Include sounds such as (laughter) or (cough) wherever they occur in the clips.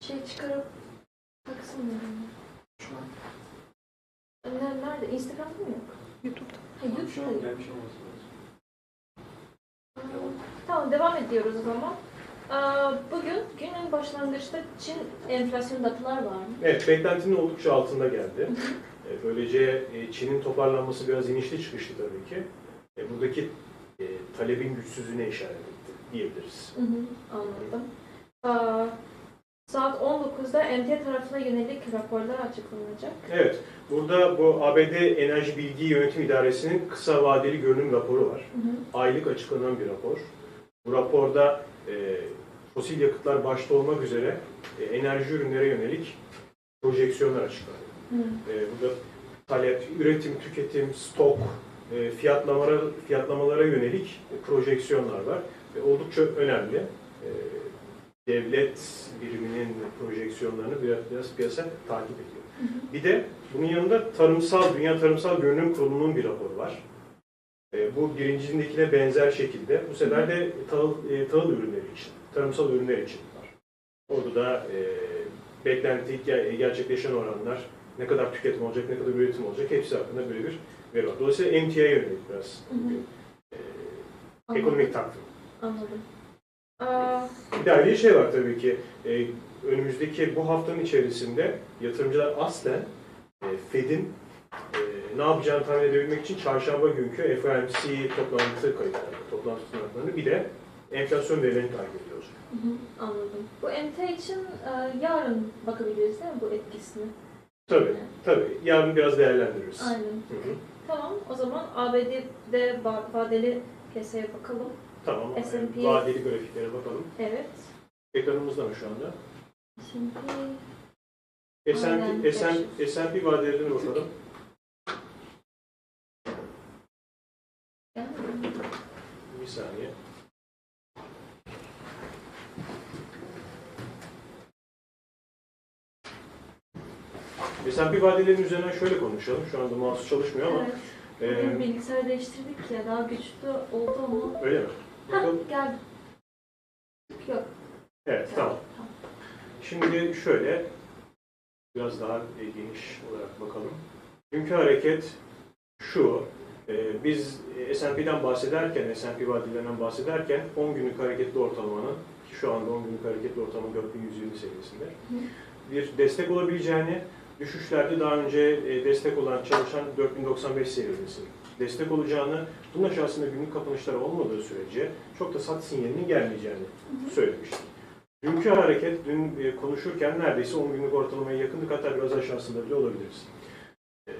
Şey çıkarıp baksana. Şu an. Nerede? nerede? Instagram'da mı yok? YouTube'da. Ha, YouTube'da yok. Ben bir şey Tamam devam ediyoruz o zaman. Aa, Bugün günün başlangıçta Çin enflasyon datalar var mı? Evet, beklentinin oldukça altında geldi. (laughs) E, Böylece e, Çin'in toparlanması biraz inişli çıkışlı tabii ki. E, Buradaki e, talebin güçsüzlüğüne işaret etti diyebiliriz. Hı hı, anladım. Aa, saat 19'da MT tarafına yönelik raporlar açıklanacak. Evet, burada bu ABD Enerji Bilgi Yönetim İdaresi'nin kısa vadeli görünüm raporu var. Hı hı. Aylık açıklanan bir rapor. Bu raporda e, fosil yakıtlar başta olmak üzere e, enerji ürünlere yönelik projeksiyonlar açıklanıyor. Hı. E, burada talep, üretim, tüketim, stok, e, fiyatlamalara, fiyatlamalara yönelik projeksiyonlar var. Ve oldukça önemli. E, devlet biriminin projeksiyonlarını biraz, biraz piyasa takip ediyor. Bir de bunun yanında tarımsal, Dünya Tarımsal Görünüm Kurulu'nun bir raporu var. E, bu birincindekine benzer şekilde. Bu sefer de tahıl, e, tahıl ürünleri için, tarımsal ürünler için var. Orada da e, beklenti, ge- gerçekleşen oranlar, ne kadar tüketim olacak, ne kadar üretim olacak hepsi hakkında böyle bir veri var. Dolayısıyla MTA'ya yönelik biraz Hı hı. e, ekonomik takvim. Anladım. Bir de ayrı şey var tabii ki. E, önümüzdeki bu haftanın içerisinde yatırımcılar aslen e, Fed'in e, ne yapacağını tahmin edebilmek için çarşamba günkü FOMC toplantı kayıtları, toplantı tutanaklarını bir de enflasyon verilerini takip ediyoruz. hı hı, anladım. Bu MT için e, yarın bakabiliriz değil mi bu etkisini? Tabii, tabii. Yarın biraz değerlendiririz. Aynen. Hı hı. Tamam, o zaman ABD'de va- vadeli piyasaya bakalım. Tamam. S&P. Vadeli grafiklere bakalım. Evet. Ekranımızda mı şu anda? S&P, S&P, S&P vadelerine bakalım. Bir saniye. S&P vadelerin üzerinden şöyle konuşalım. Şu anda mouse çalışmıyor ama evet. e, Bugün bilgisayar değiştirdik ya daha güçlü oldu ama. öyle mi? Bakalım. geldi. Yok. Evet, tamam. Şimdi şöyle biraz daha e, geniş olarak bakalım. Dünkü hareket şu. e, Biz S&P'den bahsederken, S&P vadelerinden bahsederken 10 günlük hareketli ortalamanın ki şu anda 10 günlük hareketli ortalama 4120 seviyesinde bir destek olabileceğini, düşüşlerde daha önce e, destek olan çalışan 4095 seviyesi destek olacağını, bunun aşağısında günlük kapanışlar olmadığı sürece çok da sat sinyalinin gelmeyeceğini söylemiştik. Dünkü hareket dün e, konuşurken neredeyse 10 günlük ortalamaya yakındık hatta biraz aşağısında bile olabiliriz. E,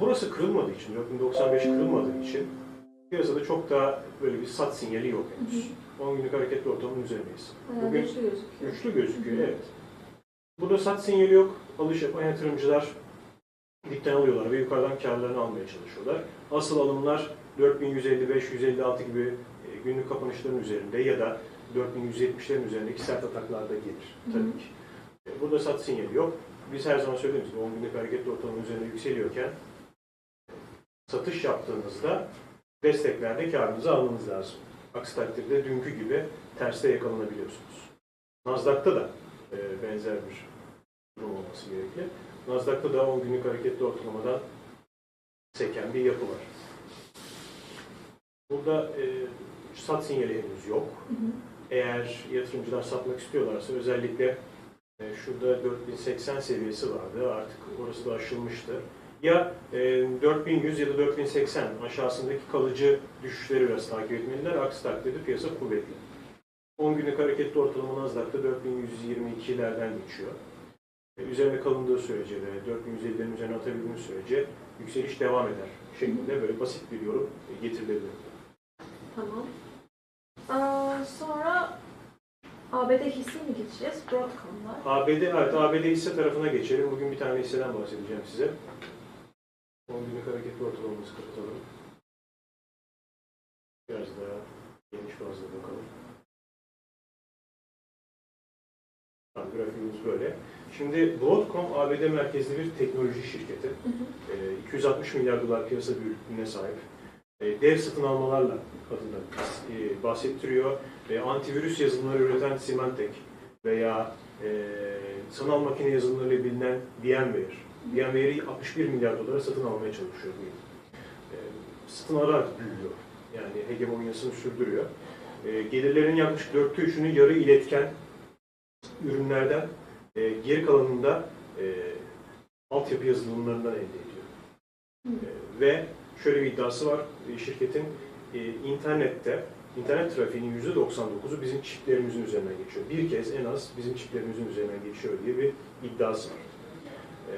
Burası kırılmadığı için, 4095 kırılmadığı için piyasada çok da böyle bir sat sinyali yok henüz. 10 günlük hareketli ortalamanın üzerindeyiz. Bayağı Bugün- güçlü gözüküyor. Güçlü gözüküyor, evet. Burada sat sinyali yok. Alış yapan yatırımcılar dipten alıyorlar ve yukarıdan karlarını almaya çalışıyorlar. Asıl alımlar 4155-156 gibi e, günlük kapanışların üzerinde ya da 4170'lerin üzerindeki sert ataklarda gelir tabii ki. E, Burada sat sinyali yok. Biz her zaman söylediğimiz gibi 10 günlük hareketli ortalamanın üzerinde yükseliyorken satış yaptığınızda desteklerde karınızı almanız lazım. Aksi takdirde dünkü gibi terste yakalanabiliyorsunuz. Nasdaq'ta da e, benzer bir durum olması gerekli. Nasdaq'ta da 10 günlük hareketli ortalamadan seken bir yapı var. Burada e, sat sinyali henüz yok. Hı hı. Eğer yatırımcılar satmak istiyorlarsa özellikle e, şurada 4080 seviyesi vardı. Artık orası da aşılmıştı. Ya e, 4100 ya da 4080 aşağısındaki kalıcı düşüşleri biraz takip etmeliler. Aksi takdirde piyasa kuvvetli. 10 günlük hareketli ortalama Nasdaq'ta 4122'lerden geçiyor. E, üzerine kalındığı sürece ve 4150'lerin üzerine atabildiğimiz sürece yükseliş devam eder şeklinde böyle basit bir yorum e, getirilebilir. Tamam. Aa, sonra ABD hisse mi geçeceğiz? Broadcom var. ABD, evet ABD hisse tarafına geçelim. Bugün bir tane hisseden bahsedeceğim size. 10 günlük hareketli ortalamamızı kapatalım. Biraz daha geniş fazla bakalım. Grafiğimiz böyle. Şimdi Broadcom ABD merkezli bir teknoloji şirketi. Hı hı. Ee, 260 milyar dolar piyasa büyüklüğüne sahip. Ee, Dev satın almalarla adında e, bahsettiriyor. Ve antivirüs yazılımları üreten Symantec, veya e, sanal makine yazılımlarıyla bilinen VMware. VMware'i 61 milyar dolara satın almaya çalışıyor bu yıl. E, satın alarak büyüyor. Yani hegemonyasını sürdürüyor. E, gelirlerin yaklaşık dörtte üçünü yarı iletken ürünlerden, e, geri kalanında e, altyapı yazılımlarından elde ediyor. E, ve şöyle bir iddiası var e, şirketin e, internette internet trafiğinin %99'u bizim çiplerimizin üzerinden geçiyor. Bir kez en az bizim çiplerimizin üzerinden geçiyor diye bir iddiası var. E,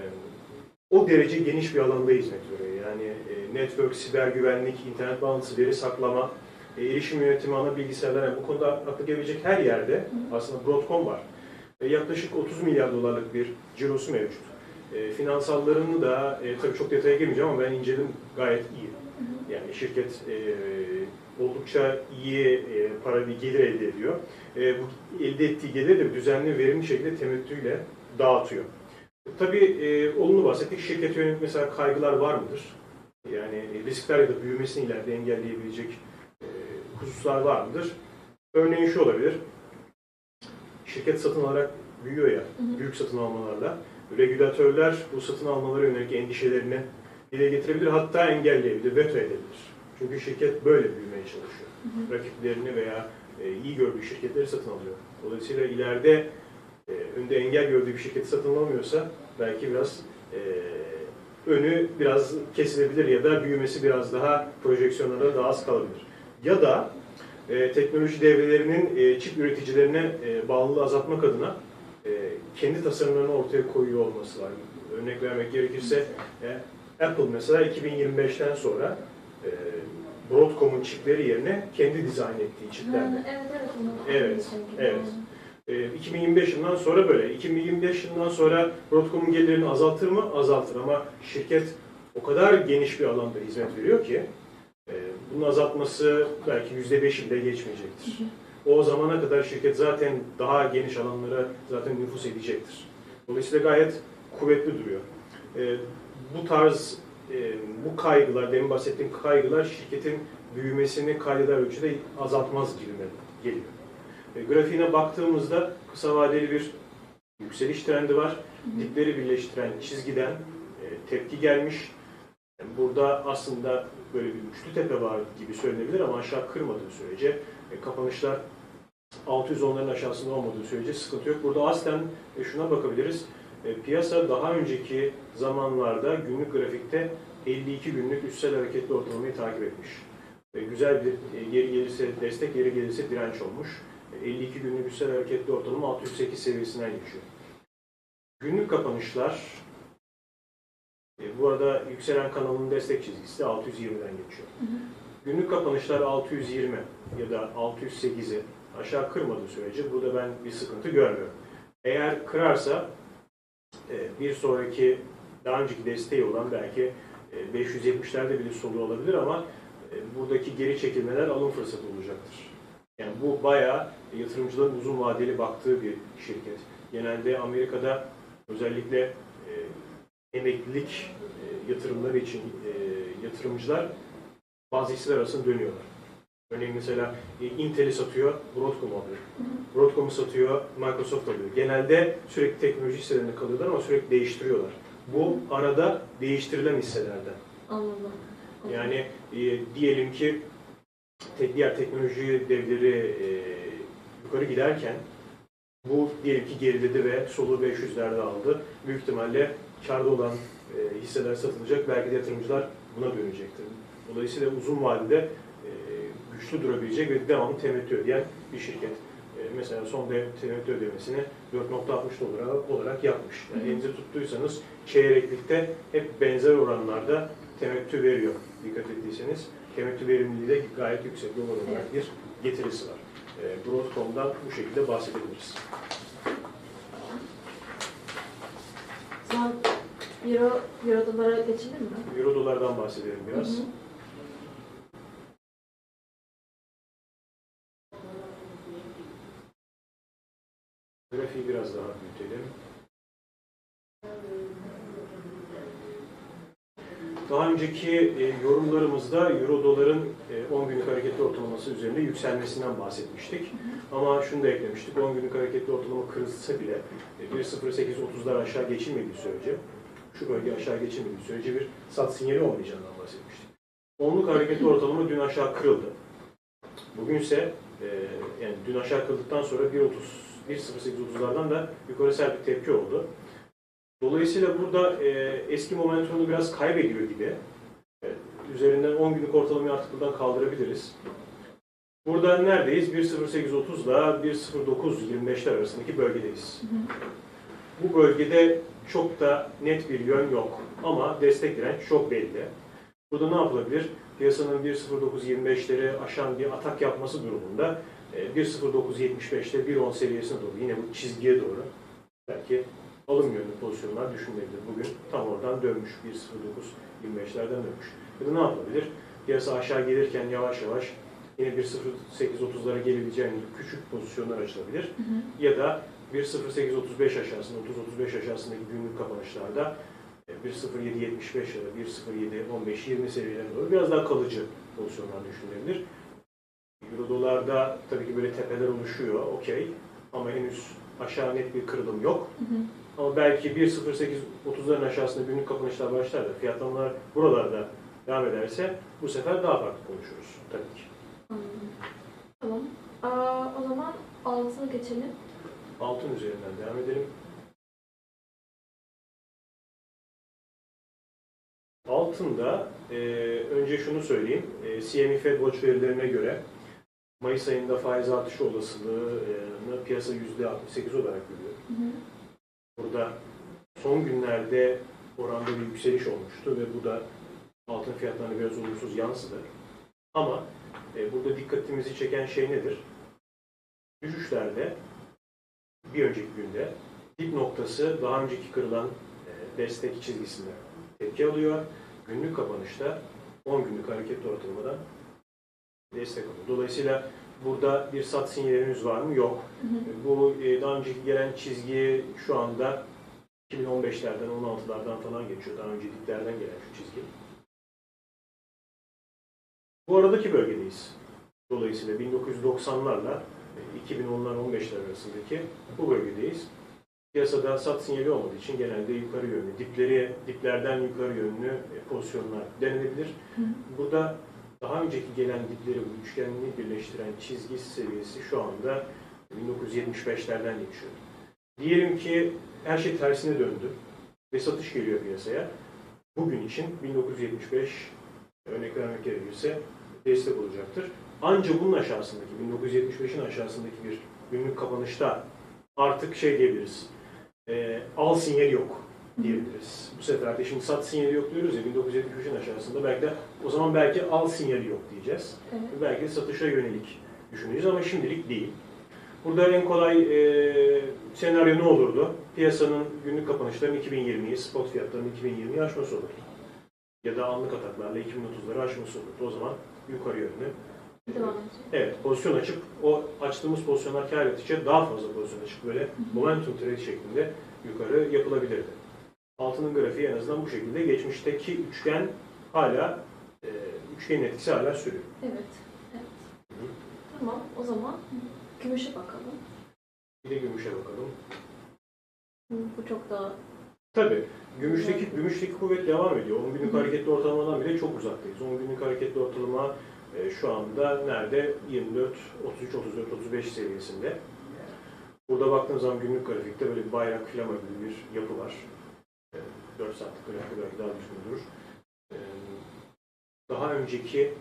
o derece geniş bir alanda hizmet veriyor. Yani e, network, siber güvenlik, internet bağlantısı, veri saklama, e, erişim yönetimi, ana bilgisayarlar, yani bu konuda akla gelebilecek her yerde aslında Broadcom var. E, yaklaşık 30 milyar dolarlık bir cirosu mevcut. E, finansallarını da e, tabii çok detaya girmeyeceğim ama ben inceledim gayet iyi. Yani şirket e, oldukça iyi e, para bir gelir elde ediyor. E, bu elde ettiği gelir de düzenli, verimli şekilde temettüyle dağıtıyor. Tabii e, olumlu bahsettik. Şirkete yönelik mesela kaygılar var mıdır? Yani e, riskler ya da büyümesini ileride engelleyebilecek e, hususlar var mıdır? Örneğin şu olabilir. Şirket satın alarak büyüyor ya, hı. büyük satın almalarla. Regülatörler bu satın almalara yönelik endişelerini dile getirebilir, hatta engelleyebilir, veto edebilir. Çünkü şirket böyle büyümeye çalışıyor. Rakiplerini veya e, iyi gördüğü şirketleri satın alıyor. Dolayısıyla ileride e, önde engel gördüğü bir şirketi satın alamıyorsa belki biraz e, önü biraz kesilebilir ya da büyümesi biraz daha projeksiyonlara daha az kalabilir. Ya da e, teknoloji devrelerinin e, çip üreticilerine e, bağlılığı azaltmak adına e, kendi tasarımlarını ortaya koyuyor olması var. Örnek vermek gerekirse e, Apple mesela 2025'ten sonra e, Broadcom'un çipleri yerine kendi dizayn ettiği çiplerle evet evet. Evet, anlamıştım. evet. E, 2025 yılından sonra böyle. 2025 yılından sonra Broadcom'un gelirlerini azaltır mı? Azaltır ama şirket o kadar geniş bir alanda hizmet veriyor ki e, bunun azaltması belki %5'i bile geçmeyecektir. O zamana kadar şirket zaten daha geniş alanlara zaten nüfus edecektir. Dolayısıyla gayet kuvvetli duruyor. E, bu tarz e, bu kaygılar, demin bahsettiğim kaygılar şirketin büyümesini kaydeder ölçüde azaltmaz gibime geliyor. E, grafiğine baktığımızda kısa vadeli bir yükseliş trendi var. Dipleri birleştiren çizgiden e, tepki gelmiş. Burada aslında böyle bir üçlü tepe var gibi söylenebilir ama aşağı kırmadığı sürece e, kapanışlar 610'ların aşağısında olmadığı sürece sıkıntı yok. Burada aslen e, şuna bakabiliriz. E, piyasa daha önceki zamanlarda günlük grafikte 52 günlük üstsel hareketli ortalamayı takip etmiş. E, güzel bir e, geri gelirse destek, geri gelirse direnç olmuş. E, 52 günlük üstsel hareketli ortalama 608 seviyesinden geçiyor. Günlük kapanışlar e, bu arada yükselen kanalın destek çizgisi de 620'den geçiyor. Günlük kapanışlar 620 ya da 608'i aşağı kırmadığı sürece burada ben bir sıkıntı görmüyorum. Eğer kırarsa e, bir sonraki daha önceki desteği olan belki e, 570'lerde bile solu olabilir ama e, buradaki geri çekilmeler alım fırsatı olacaktır. Yani bu bayağı yatırımcıların uzun vadeli baktığı bir şirket. Genelde Amerika'da özellikle e, emeklilik e, yatırımları için e, yatırımcılar bazı hisseler arasında dönüyorlar. Örneğin mesela e, Intel'i satıyor, Broadcom alıyor. Broadcom'u satıyor, Microsoft alıyor. Genelde sürekli teknoloji hisselerinde kalıyorlar ama sürekli değiştiriyorlar. Bu arada değiştirilen hisselerden. Anladım. Yani e, diyelim ki tek diğer teknoloji devleri e, yukarı giderken bu diyelim ki geriledi ve soluğu 500'lerde aldı. Büyük ihtimalle karda olan e, hisseler satılacak. Belki de yatırımcılar buna dönecektir. Dolayısıyla uzun vadede e, güçlü durabilecek ve devamlı temettü ödeyen bir şirket. E, mesela son de, temettü ödemesini 4.60 dolar olarak yapmış. Yani elinize tuttuysanız çeyreklikte hep benzer oranlarda temettü veriyor. Dikkat ettiyseniz temettü verimliliği de gayet yüksek dolar olarak bir getirisi var. E, Broadcom'dan bu şekilde bahsedebiliriz. Euro, euro dolara geçelim mi? Euro dolardan bahsedelim biraz. Hı hı. Grafiği biraz daha büyütelim. daha önceki e, yorumlarımızda Euro doların e, 10 günlük hareketli ortalaması üzerinde yükselmesinden bahsetmiştik. Ama şunu da eklemiştik, 10 günlük hareketli ortalama kırılsa bile e, 1.0830'lar aşağı geçilmediği sürece, şu bölge aşağı geçilmediği sürece bir sat sinyali olmayacağından bahsetmiştik. Onluk hareketli ortalama dün aşağı kırıldı. Bugünse e, yani dün aşağı kırıldıktan sonra 1.30 1.0830'lardan da yukarı sert bir tepki oldu. Dolayısıyla burada e, eski momentumunu biraz kaybediyor gibi. E, üzerinden 10 günlük ortalamayı artık buradan kaldırabiliriz. Burada neredeyiz? 1.0830 ile 1.0925'ler arasındaki bölgedeyiz. Bu bölgede çok da net bir yön yok ama destek direnç çok belli. Burada ne yapılabilir? Piyasanın 1.0925'leri aşan bir atak yapması durumunda e, 1.0975'te 1.10 seviyesine doğru yine bu çizgiye doğru belki alım yönlü pozisyonlar düşünülebilir. Bugün tam oradan dönmüş 1.0925'lerden dönmüş. Ya da ne yapılabilir? Piyasa aşağı gelirken yavaş yavaş yine 1.0830'lara gelebileceği küçük pozisyonlar açılabilir. Ya da 1.0835 aşağısında, 30-35 aşağısındaki günlük kapanışlarda e, 1.0775 ya da 1.0715-20 seviyelerine doğru biraz daha kalıcı pozisyonlar düşünülebilir. Euro dolarda tabii ki böyle tepeler oluşuyor, okey. Ama henüz aşağı net bir kırılım yok. Ama belki 1.0830'ların aşağısında günlük kapanışlar başlar da fiyatlamalar buralarda devam ederse bu sefer daha farklı konuşuruz tabii ki. Anladım. Tamam. Aa, o zaman altına geçelim. Altın üzerinden devam edelim. Altında e, önce şunu söyleyeyim. E, CME Fed Watch verilerine göre Mayıs ayında faiz artışı olasılığını piyasa %68 olarak görüyor. Burada son günlerde oranda bir yükseliş olmuştu ve bu da altın fiyatlarına biraz olumsuz yansıdı. Ama e, burada dikkatimizi çeken şey nedir? Düşüşlerde bir önceki günde dip noktası daha önceki kırılan e, destek çizgisine tepki alıyor. Günlük kapanışta 10 günlük hareketli ortalamadan destek alıyor. Dolayısıyla burada bir sat sinyalimiz var mı? Yok. Bu e, daha önceki gelen çizgi şu anda 2015'lerden, 16'lardan falan geçiyor. Daha önce diplerden gelen şu çizgi. Bu aradaki bölgedeyiz. Dolayısıyla 1990'larla 2010'lar 15'ler arasındaki bu bölgedeyiz. Piyasada sat sinyali olmadığı için genelde yukarı yönlü, dipleri, diplerden yukarı yönlü e, pozisyonlar denenebilir. Burada daha önceki gelen dipleri bu üçgenini birleştiren çizgi seviyesi şu anda 1975'lerden geçiyor. Diyelim ki her şey tersine döndü ve satış geliyor piyasaya. Bugün için 1975 örnek vermek gerekirse destek olacaktır. Ancak bunun aşağısındaki, 1975'in aşağısındaki bir günlük kapanışta artık şey diyebiliriz, e, al sinyali yok diyebiliriz. Bu sefer de şimdi sat sinyali yok diyoruz ya 1973'in aşağısında belki de o zaman belki al sinyali yok diyeceğiz. Evet. Belki de satışa yönelik düşüneceğiz ama şimdilik değil. Burada en kolay e, senaryo ne olurdu? Piyasanın günlük kapanışlarının 2020'yi, spot fiyatlarının 2020'yi aşması olurdu. Ya da anlık ataklarla 2030'ları aşması olurdu. O zaman yukarı yönlü. Evet, pozisyon açıp o açtığımız pozisyonlar kar ettikçe daha fazla pozisyon açıp böyle momentum trade şeklinde yukarı yapılabilirdi. Altının grafiği en azından bu şekilde. Geçmişteki üçgen hala, e, üçgenin etkisi hala sürüyor. Evet. evet. Tamam. O zaman gümüşe bakalım. Bir de gümüşe bakalım. Hı, Bu çok daha Tabii, gümüşteki, gümüşteki kuvvet devam ediyor. 10 günlük hareketli ortalamadan bile çok uzaktayız. 10 günlük hareketli ortalama e, şu anda nerede? 24, 33, 34, 35 seviyesinde. Burada baktığınız zaman günlük grafikte böyle bir bayrak flama gibi bir yapı var. E, 4 saatlik grafikte belki daha düzgün durur. E, Daha önceki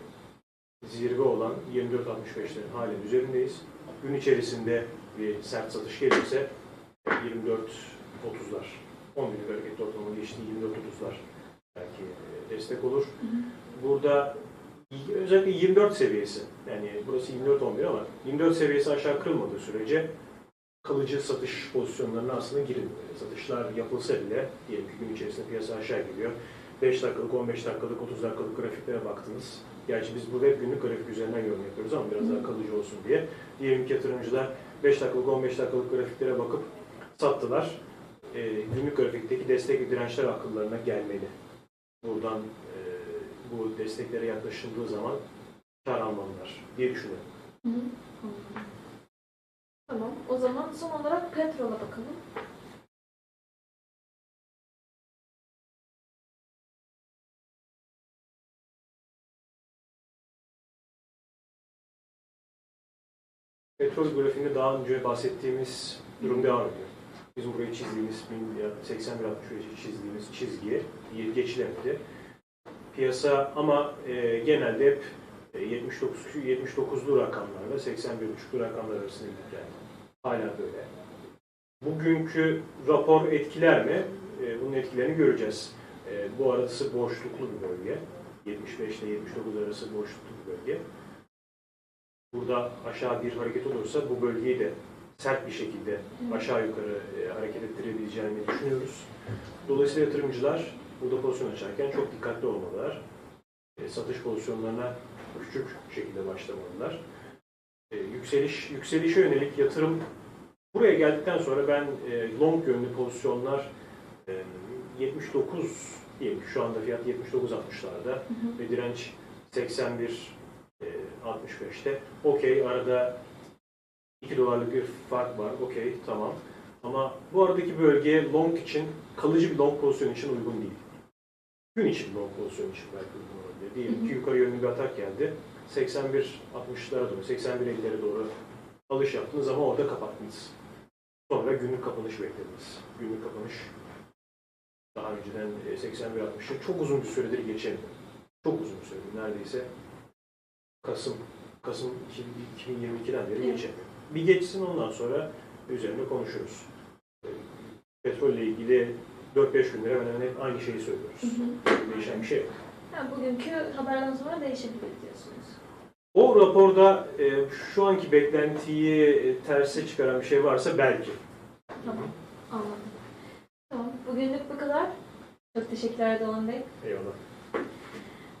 zirve olan 24.65'lerin halen üzerindeyiz. Gün içerisinde bir sert satış gelirse 24.30'lar 10 günlük hareketli ortalama geçtiği 24.30'lar belki e, destek olur. Burada özellikle 24 seviyesi yani burası 24.11 ama 24 seviyesi aşağı kırılmadığı sürece kalıcı satış pozisyonlarına aslında girilmeli. Satışlar yapılsa bile diyelim ki gün içerisinde piyasa aşağı geliyor. 5 dakikalık, 15 dakikalık, 30 dakikalık grafiklere baktınız. Gerçi biz burada hep günlük grafik üzerinden yorum yapıyoruz ama biraz daha kalıcı olsun diye. Diyelim ki yatırımcılar 5 dakikalık, 15 dakikalık grafiklere bakıp sattılar. E, günlük grafikteki destek ve dirençler akıllarına gelmeli. Buradan bu desteklere yaklaşıldığı zaman kar almalılar diye düşünüyorum. Hı hı. Tamam. O zaman son olarak petrola bakalım. Petrol grafiğinde daha önce bahsettiğimiz durum devam ediyor. Bizim buraya çizdiğimiz 81-65'i çizdiğimiz çizgiye geçilemedi. Piyasa ama e, genelde hep e, 79 79'lu rakamlarla 81,5'lu rakamlar arasında gidip. Hala böyle. Bugünkü rapor etkiler mi? E, bunun etkilerini göreceğiz. E, bu arası boşluklu bir bölge. 75 ile 79 arası boşluklu bir bölge. Burada aşağı bir hareket olursa bu bölgeyi de sert bir şekilde aşağı yukarı e, hareket ettirebileceğini düşünüyoruz. Dolayısıyla yatırımcılar burada pozisyon açarken çok dikkatli olmalılar. E, satış pozisyonlarına küçük şekilde başlamalılar. E, yükseliş yükselişe yönelik yatırım buraya geldikten sonra ben e, long yönlü pozisyonlar e, 79 diyelim şu anda fiyat 79.60'larda Hı hı. ve direnç 81 e, 65'te. Okey arada 2 dolarlık bir fark var. Okey tamam. Ama bu aradaki bölge long için kalıcı bir long pozisyon için uygun değil. Gün için long pozisyon için belki uygun olabilir. Diyelim ki yukarı yönlü bir atak geldi. 81-60'lara doğru, 81-50'lere doğru alış yaptınız ama orada kapattınız. Sonra günlük kapanış beklediniz. Günlük kapanış daha önceden e, 81-60'ı çok uzun bir süredir geçemiyor. Çok uzun bir süredir. Neredeyse Kasım Kasım 2022'den beri geçemiyor. Bir geçsin ondan sonra üzerine konuşuruz. E, Petrolle ilgili 4-5 gündür hemen hemen hep aynı şeyi söylüyoruz. Hı hı. Değişen bir şey yok. Ha, bugünkü haberden sonra değişebilir diyorsunuz. O raporda e, şu anki beklentiyi e, terse çıkaran bir şey varsa belki. Tamam. Anladım. Tamam. Bugünlük bu kadar. Çok teşekkürler Doğan Bey. Eyvallah.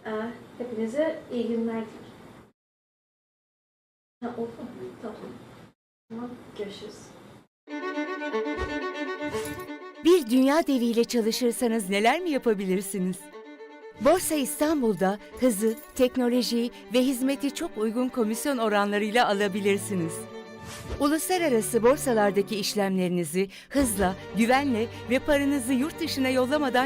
Ee, hepinize iyi günler dilerim. Ha, oldu mu? Tamam. Tamam. Görüşürüz. Bir dünya deviyle çalışırsanız neler mi yapabilirsiniz? Borsa İstanbul'da hızı, teknolojiyi ve hizmeti çok uygun komisyon oranlarıyla alabilirsiniz. Uluslararası borsalardaki işlemlerinizi hızla, güvenle ve paranızı yurt dışına yollamadan